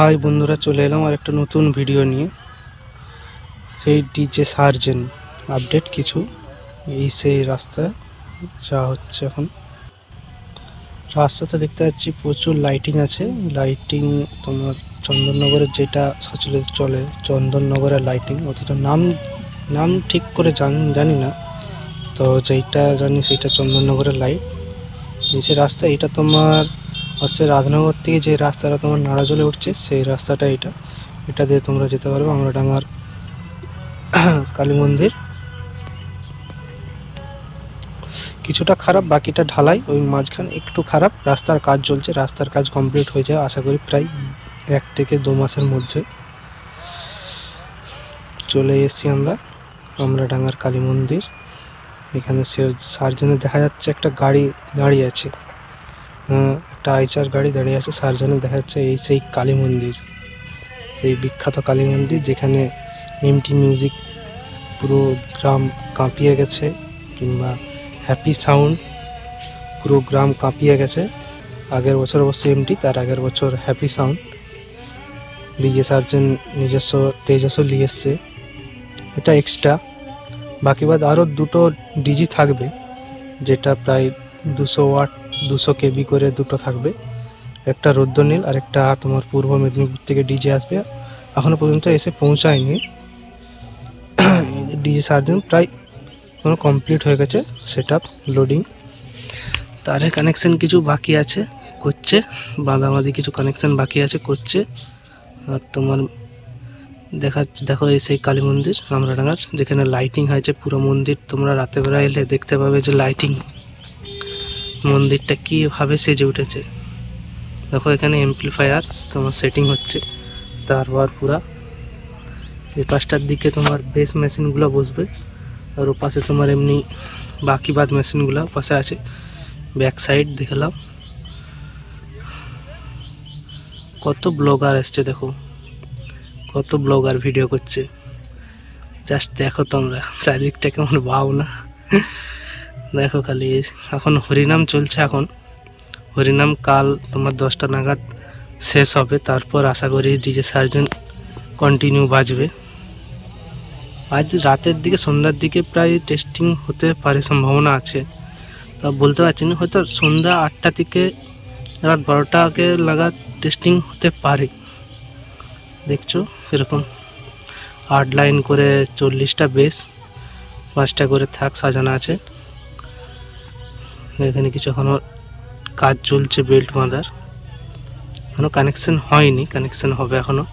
High বন্ধুরা, চলে এলাম আর একটা নতুন ভিডিও নিয়ে। সেই ডিজে সার্জেন আপডেট কিছু। এই সেই রাস্তা যা হচ্ছে এখন। রাস্তাতে দেখতে পাচ্ছি প্রচুর লাইটিং আছে। লাইটিং তোমার চন্দননগরের যেটা সচলিত চলে চন্দননগরের লাইটিং অতটা নাম নাম ঠিক করে জান না। তো যেইটা জানি সেটা চন্দননগরের লাইট নিচে রাস্তা, এটা তোমার হচ্ছে রাধানগর থেকে যে রাস্তাটা তোমার নাড়াজলে উঠছে, সেই রাস্তাটা এটা। এটা দিয়ে তোমরা যেতে পারবে, আমরা ডাঙ্গার কালী মন্দির। কিছুটা খারাপ, বাকিটা ঢালাই, ওই মাঝখানে একটু খারাপ। রাস্তার কাজ চলছে, রাস্তার কাজ কমপ্লিট হয়ে যায়, আশা করি প্রায় এক থেকে দু মাসের মধ্যে। চলে এসেছি আমরা আমরা ডাঙ্গার কালী মন্দির। এখানে সার্জনে দেখা যাচ্ছে একটা গাড়ি দাঁড়িয়ে আছে। একটা আইচার গাড়ি দাঁড়িয়ে আছে সার্জনে দেখা যাচ্ছে এই সেই কালী মন্দির। সেই বিখ্যাত কালী মন্দির যেখানে এমটি মিউজিক পুরো গ্রাম কাঁপিয়ে গেছে, কিংবা হ্যাপি সাউন্ড পুরো গ্রাম কাঁপিয়ে গেছে। আগের বছর অবশ্য এমটি তার আগের বছর হ্যাপি সাউন্ড। ডিজে সার্জেন নিজস্ব তেজস্ব নিয়ে এসছে। এটা এক্সট্রা বাকি বাদ আরও দুটো ডিজি থাকবে, যেটা প্রায় দুশো ওয়াট দুশো কেবি করে দুটো থাকবে। একটা রুদ্রনীল আর একটা তোমার পূর্ব মেদিনীপুর থেকে ডিজে আসবে। এখনও পর্যন্ত এসে পৌঁছায়নি। ডিজে সার্জন প্রায় কোনো কমপ্লিট হয়ে গেছে সেট লোডিং তারে কানেকশন কিছু বাকি আছে, করছে। বাঁধাবাঁধি কিছু কানেকশন বাকি আছে, করছে। আর তোমার দেখা, দেখো এই সেই কালী মন্দির আমরাডাঙ্গার যেখানে লাইটিং হয়েছে, পুরো মন্দির। তোমরা রাতেবেলা এলে দেখতে পাবে যে লাইটিং মন্দিরটা কীভাবে সেজে উঠেছে? দেখো, এখানে এমপ্লিফায়ার তোমার সেটিং হচ্ছে তারপর পুরা। এই পাশটার দিকে তোমার বেস মেশিনগুলো বসবে, আর ও পাশে তোমার এমনি বাকি বাদ মেশিনগুলো পাশে আছে। ব্যাক সাইড দেখলাম। কত ব্লগার এসছে দেখো, কত ব্লগার ভিডিও করছে। জাস্ট দেখো তোমরা, চারিদিকটা কেমন ভাও না দেখো খালি, এখন হরিনাম চলছে এখন। হরিনাম কাল তোমার দশটা নাগাদ শেষ হবে, তারপর আশা করি ডিজে সার্জন কন্টিনিউ বাজবে। আজ রাতের দিকে, সন্ধ্যার দিকে প্রায় টেস্টিং হতে পারে, সম্ভাবনা আছে। তা বলতে পারছি না, হয়তো সন্ধ্যা আটটা থেকে রাত বারোটাকে লাগাত টেস্টিং হতে পারে। দেখছ, এরকম। আট লাইন করে চল্লিশটা বেস পাঁচটা করে থাক, সাজানো আছে। এখানে কিছু এখনও কাজ চলছে বেল্ট বাঁধার। এখনও কানেকশন হয়নি কানেকশান হবে এখনও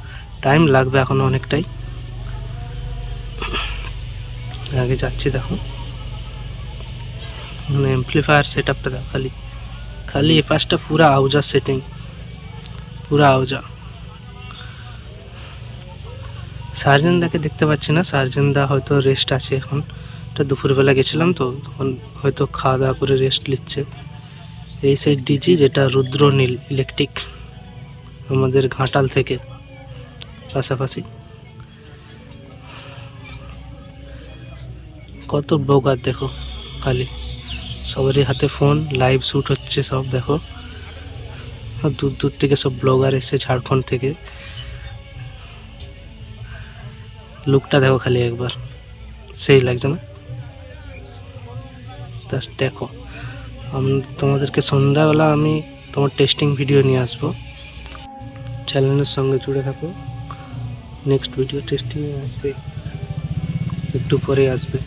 টাইম লাগবে এখনও অনেকটাই। আগে যাচ্ছি দেখো। মানে এমপ্লিফায়ার সেট আপটা দেখো খালি। খালি এ পাশটা পুরো আউজা সেটিং পুরো আউজা। সার্জেনদাকে দেখতে পাচ্ছি না। সার্জেনদা হয়তো রেস্ট আছে এখন। এটা দুপুরবেলা গেছিলাম তো, তখন হয়তো খাওয়া দাওয়া করে রেস্ট নিচ্ছে। এই সেই ডিজি যেটা রুদ্রনীল ইলেকট্রিক আমাদের ঘাটাল থেকে পাশাপাশি। কত ব্লগার দেখো, খালি। সবারই হাতে ফোন লাইভ শ্যুট হচ্ছে সব, দেখো। দূর দূর থেকে সব ব্লগার এসে ঝাড়খণ্ড থেকে। লুকটা দেখো খালি একবার। সেই লাগছে না? জাস্ট দেখো। তোমাদেরকে সন্ধ্যাবেলা আমি তোমার টেস্টিং ভিডিও নিয়ে আসব। চ্যানেলের সঙ্গে জুড়ে থাকো। নেক্সট ভিডিও টেস্টিং আসবে। একটু পরে আসবে।